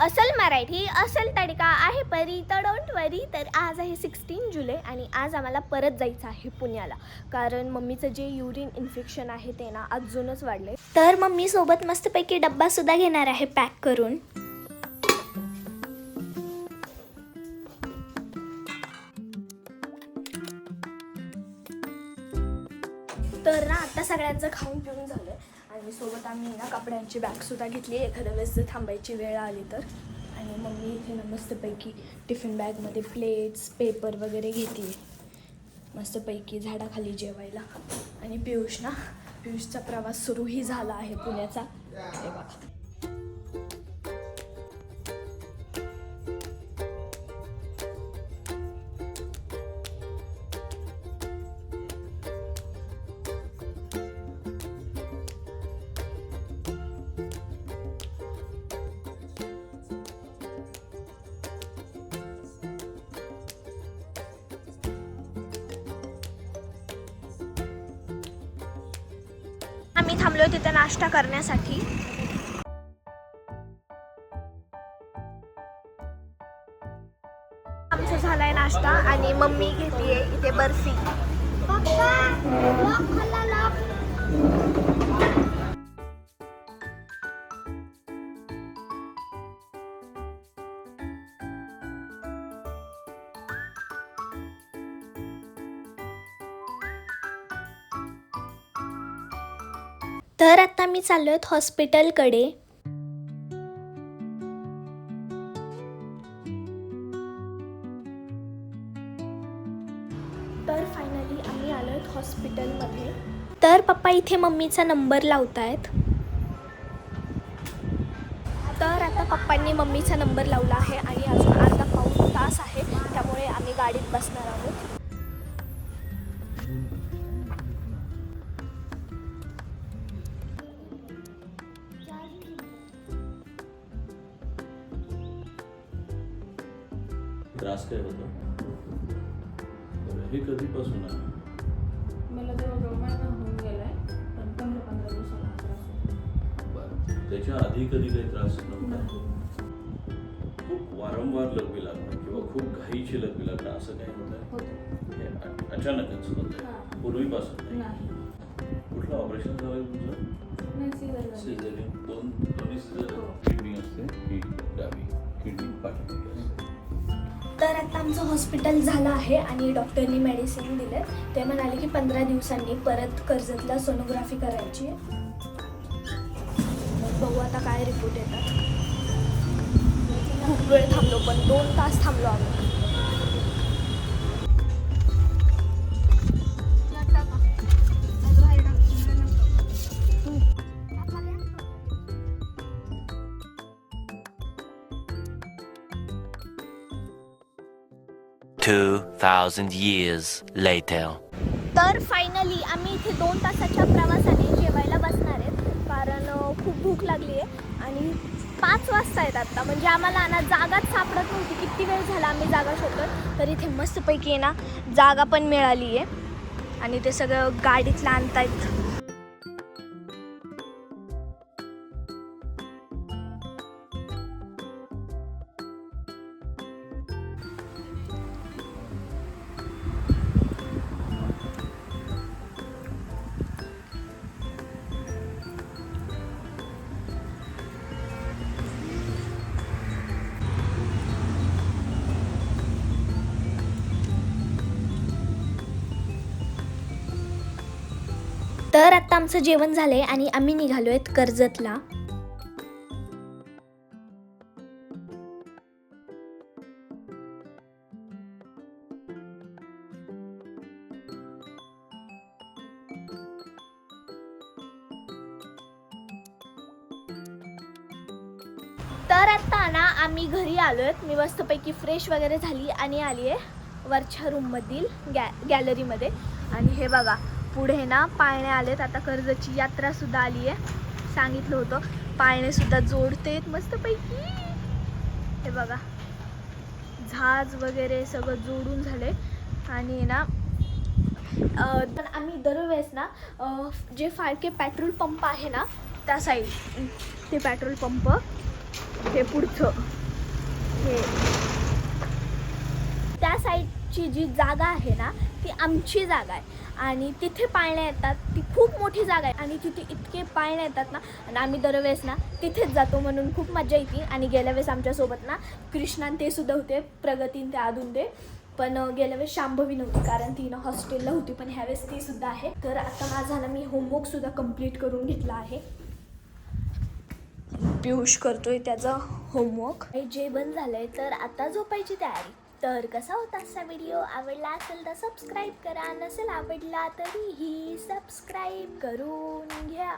असल मराठी असल तडका आहे परी तर डोंट वरी. तर आज आहे सिक्स्टीन जुलै आणि आज आम्हाला परत जायचं आहे पुण्याला. कारण मम्मीचं जे युरिन इन्फेक्शन आहे ते ना अजूनच वाढले तर मम्मी सोबत मस्तपैकी डब्बा सुद्धा घेणार आहे पॅक करून. तर ना आता सगळ्यांचं खाऊन पिऊन आणि सोबत आम्ही ना कपड्यांची बॅगसुद्धा घेतली एखाद्या वेळेस जर थांबायची वेळ आली तर. आणि मम्मी इथे ना मस्तपैकी टिफिन बॅगमध्ये प्लेट्स पेपर वगैरे घेते मस्तपैकी झाडाखाली जेवायला. आणि पियुष ना पियुषचा प्रवास सुरूही झाला आहे पुण्याचा. मी आम्ही थांबलो तिथे नाश्ता करण्यासाठी. आमचा झालाय नाश्ता आणि मम्मी घेतलीये इथे बर्फी. तर आता मी चाललो आहेत हॉस्पिटलकडे. तर फायनली आम्ही आलो आहेत हॉस्पिटलमध्ये. तर पप्पा इथे मम्मीचा नंबर लावत आहेत तर आता पप्पांनी मम्मीचा नंबर लावला आहे आणि अजून अर्धा पाऊस तास आहे त्यामुळे आम्ही गाडीत बसणार आहोत. त्रास काय होतो? हे कधीपासून आहे? मला जवळजवळ महिना होऊन गेलाय. पण पंधरा पंधरा दिवसाला त्रास होतो. बरं. त्याच्या आधी कधी काही त्रास नव्हता. खूप वारंवार लघवी लागणं किंवा खूप घाईची लघवी लागणं असं काही होतं. हे अ- अचानकच होतं. पूर्वीपासून नाही? नाही. कुठलं ऑपरेशन झालं तुमचं? नाही सीझर झाली. सिझरिंग दोन दोन्ही सिझर हो. किडनी असते ही डावी किडनी पाठीमागे असते. तर आता आमचं हॉस्पिटल झालं आहे आणि डॉक्टरनी मेडिसिन दिले ते म्हणाले की पंधरा दिवसांनी परत कर्जतला सोनोग्राफी करायची आहे. बघू आता काय रिपोर्ट येतात. खूप वेळ थांबलो पण दोन तास थांबलो आम्ही. Two thousand years later. तर फायनली आम्ही इथे दोन तासाच्या प्रवासाने जेवायला बसणार आहेत. कारण खूप भूक लागली आहे. आणि पाच वाजता आहेत आत्ता म्हणजे आम्हाला ना जागाच सापडत नव्हती. किती वेळ झाला आम्ही जागा शोधत? तर इथे मस्तपैकी आहे ना जागा पण मिळाली आहे आणि ते सगळं गाडीतलं आणतायत. तर आता आमचं जेवण झालंय आणि आम्ही निघालो आहेत कर्जतला. तर आता ना आम्ही घरी आलो आहेत मी मस्तपैकी फ्रेश वगैरे झाली आणि आली आहे वरच्या रूममधील गॅ गॅलरीमध्ये आणि हे बघा पुढे ना पाळणे आलेत. आता कर्जची यात्रा सुद्धा आली आहे. सांगितलं होतं. पाळणे सुद्धा जोडतेत मस्तपैकी. हे बघा. झाज वगैरे सगळं जोडून झाले आणि ना तर पण आम्ही दरवेळेस ना जे फाळके पेट्रोल पंप आहे ना त्या साईड ते पेट्रोल पंप हे पुढचं हे. त्या साईडची जी जागा आहे ना ती आमची जागा आहे. आणि तिथे पाळण्या येतात ती खूप मोठी जागा आहे. आणि तिथे इतके पाळण्या येतात ना आणि आम्ही दरवेळेस ना तिथेच जातो म्हणून खूप मजा येते. आणि गेल्या वेळेस आमच्यासोबत ना कृष्णान ते सुद्धा होते प्रगतीन ते आधून ते पण गेल्या वेळेस शांभवी नव्हती कारण ती ना हॉस्टेलला होती पण ह्यावेळेस ती सुद्धा आहे. तर आता माझा ना मी होमवर्क सुद्धा कंप्लीट करून घेतला आहे. पियुष करतोय त्याचं होमवर्क. जेवण झालंय तर आता झोपायची तयारी. तर कसा होता असा व्हिडिओ आवडला असेल तर सबस्क्राईब करा. नसेल आवडला तरीही सबस्क्राईब करून घ्या.